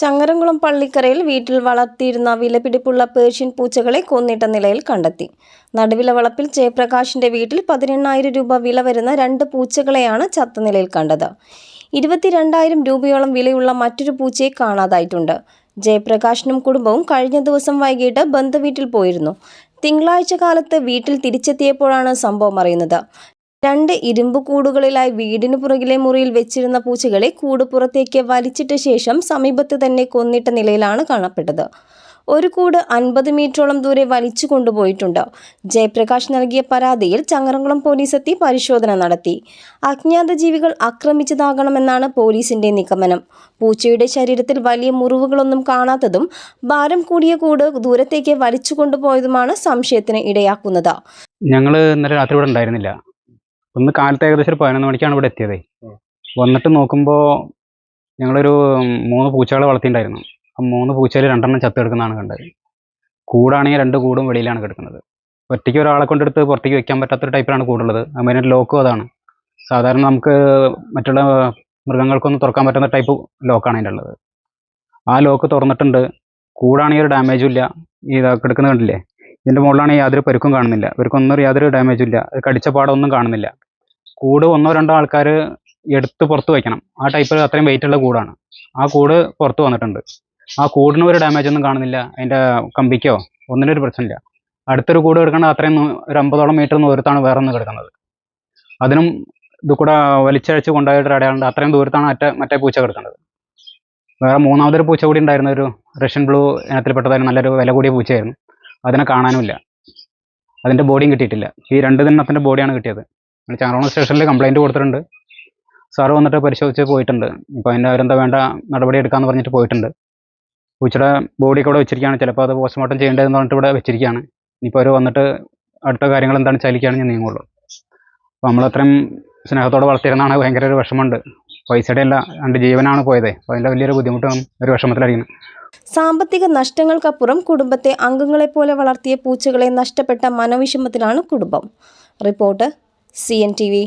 ചങ്ങരംകുളം പള്ളിക്കരയിൽ വീട്ടിൽ വളർത്തിയിരുന്ന വിലപിടിപ്പുള്ള പേർഷ്യൻ പൂച്ചകളെ കൊന്നിട്ട നിലയിൽ കണ്ടെത്തി. നടുവില വളപ്പിൽ ജയപ്രകാശിന്റെ വീട്ടിൽ പതിനെണ്ണായിരം രൂപ വില വരുന്ന രണ്ട് പൂച്ചകളെയാണ് ചത്ത നിലയിൽ കണ്ടത്. ഇരുപത്തിരണ്ടായിരം രൂപയോളം വിലയുള്ള മറ്റൊരു പൂച്ചയെ കാണാതായിട്ടുണ്ട്. ജയപ്രകാശിനും കുടുംബവും കഴിഞ്ഞ ദിവസം വൈകിട്ട് ബന്ധുവീട്ടിൽ പോയിരുന്നു. തിങ്കളാഴ്ച കാലത്ത് വീട്ടിൽ തിരിച്ചെത്തിയപ്പോഴാണ് സംഭവം അറിയുന്നത്. രണ്ട് ഇരുമ്പ് കൂടുകളിലായി വീടിനു പുറകിലെ മുറിയിൽ വെച്ചിരുന്ന പൂച്ചകളെ കൂട് പുറത്തേക്ക് വലിച്ചിട്ട ശേഷം സമീപത്ത് തന്നെ കൊന്നിട്ട നിലയിലാണ് കാണപ്പെട്ടത്. ഒരു കൂട് അൻപത് മീറ്ററോളം ദൂരെ വലിച്ചു കൊണ്ടുപോയിട്ടുണ്ട്. ജയപ്രകാശ് നൽകിയ പരാതിയിൽ ചങ്ങരംകുളം പോലീസ് എത്തി പരിശോധന നടത്തി. അജ്ഞാത ജീവികൾ ആക്രമിച്ചതാകണമെന്നാണ് പോലീസിന്റെ നിഗമനം. പൂച്ചയുടെ ശരീരത്തിൽ വലിയ മുറിവുകളൊന്നും കാണാത്തതും ഭാരം കൂടിയ കൂട് ദൂരത്തേക്ക് വലിച്ചു കൊണ്ടുപോയതുമാണ് സംശയത്തിന് ഇടയാക്കുന്നത്. ഞങ്ങൾ ഇന്നലെ രാത്രി ഇവിടെ ഉണ്ടായിരുന്നില്ല. ഒന്ന് കാലത്ത് ഏകദേശം ഒരു പതിനൊന്ന് മണിക്കാണ് ഇവിടെ എത്തിയത്. വന്നിട്ട് നോക്കുമ്പോൾ ഞങ്ങളൊരു മൂന്ന് പൂച്ചകളെ വളർത്തിയിട്ടുണ്ടായിരുന്നു. ആ മൂന്ന് പൂച്ചയിൽ രണ്ടെണ്ണം ചത്ത് കിടക്കുന്നതാണ് കണ്ടത്. കൂടാണെങ്കിൽ രണ്ട് കൂടും വെളിയിലാണ് കിടക്കുന്നത്. ഒറ്റയ്ക്ക് ഒരാളെ കൊണ്ടെടുത്ത് പുറത്തേക്ക് വെക്കാൻ പറ്റാത്ത ഒരു ടൈപ്പിലാണ് കൂടുള്ളത്. മെയിനായിട്ട് ലോക്കും അതാണ്. സാധാരണ നമുക്ക് മറ്റുള്ള മൃഗങ്ങൾക്കൊന്നും തുറക്കാൻ പറ്റുന്ന ടൈപ്പ് ലോക്കാണ് അതിന്റെ ഉള്ളത്. ആ ലോക്ക് തുറന്നിട്ടുണ്ട്. കൂടാണെങ്കിൽ ഒരു ഡാമേജും ഇല്ല. ഈ കിടക്കുന്നത് കണ്ടില്ലേ? ഇതിന്റെ മുകളിലാണെങ്കിൽ യാതൊരു പരുക്കും കാണുന്നില്ല. ഇവർക്കൊന്നും യാതൊരു ഡാമേജും ഇല്ല. കടിച്ച പാടൊന്നും കാണുന്നില്ല. കൂട് ഒന്നോ രണ്ടോ ആൾക്കാർ എടുത്ത് പുറത്ത് വയ്ക്കണം ആ ടൈപ്പിൽ അത്രയും വെയിറ്റ് ഉള്ള കൂടാണ്. ആ കൂട് പുറത്ത് വന്നിട്ടുണ്ട്. ആ കൂടിന് ഒരു ഡാമേജ് ഒന്നും കാണുന്നില്ല. അതിന്റെ കമ്പിക്കോ ഒന്നിനും ഒരു പ്രശ്നമില്ല. അടുത്തൊരു കൂട് കിടക്കുന്നത് അത്രയും ഒരു അമ്പതോളം മീറ്റർ ദൂരത്താണ് വേറെ ഒന്ന് കിടക്കുന്നത്. അതിനും ഇത് കൂടെ വലിച്ചഴച്ച് കൊണ്ടുപോയിട്ട് അടയാളുണ്ട് അത്രയും ദൂരത്താണ് മറ്റേ മറ്റേ പൂച്ച കിടക്കുന്നത്. വേറെ മൂന്നാമതൊരു പൂച്ച കൂടി ഉണ്ടായിരുന്ന ഒരു റഷ്യൻ ബ്ലൂ ഇനത്തിൽപ്പെട്ടതായിരുന്നു. നല്ലൊരു വില കൂടിയ പൂച്ചയായിരുന്നു. അതിനെ കാണാനുമില്ല. അതിന്റെ ബോഡിയും കിട്ടിയിട്ടില്ല. ഈ രണ്ട് ദിനത്തിന്റെ ബോഡിയാണ് കിട്ടിയത്. ചാറോണ സ്റ്റേഷനിൽ കംപ്ലൈന്റ് കൊടുത്തിട്ടുണ്ട്. സാറ് വന്നിട്ട് പരിശോധിച്ച് പോയിട്ടുണ്ട്. ഇപ്പോൾ അതിന്റെ അവരെന്താ വേണ്ട നടപടി എടുക്കാമെന്ന് പറഞ്ഞിട്ട് പോയിട്ടുണ്ട്. പൂച്ചയുടെ ബോഡി കൂടെ വെച്ചിരിക്കുകയാണ്. ചിലപ്പോൾ അത് പോസ്റ്റ്മോർട്ടം ചെയ്യേണ്ടതെന്ന് പറഞ്ഞിട്ട് ഇവിടെ വെച്ചിരിക്കുകയാണ്. ഇനിയിപ്പോൾ അവർ വന്നിട്ട് അടുത്ത കാര്യങ്ങൾ എന്താണ് ചലിക്കുകയാണ് ഞാൻ നീങ്ങുള്ളൂ. അപ്പോൾ നമ്മളത്രയും സ്നേഹത്തോടെ വളർത്തിയിരുന്നാണ് ഭയങ്കര ഒരു വിഷമമുണ്ട്. പൈസയുടെ അല്ല രണ്ട് ജീവനാണ് പോയത്. അപ്പോൾ അതിന്റെ വലിയൊരു ബുദ്ധിമുട്ടാണ് ഒരു വിഷമത്തിലായിരിക്കുന്നു. സാമ്പത്തിക നഷ്ടങ്ങൾക്കപ്പുറം കുടുംബത്തെ അംഗങ്ങളെപ്പോലെ വളർത്തിയ പൂച്ചകളെ നഷ്ടപ്പെട്ട മനോവിഷമത്തിലാണ് കുടുംബം. Report C N T V.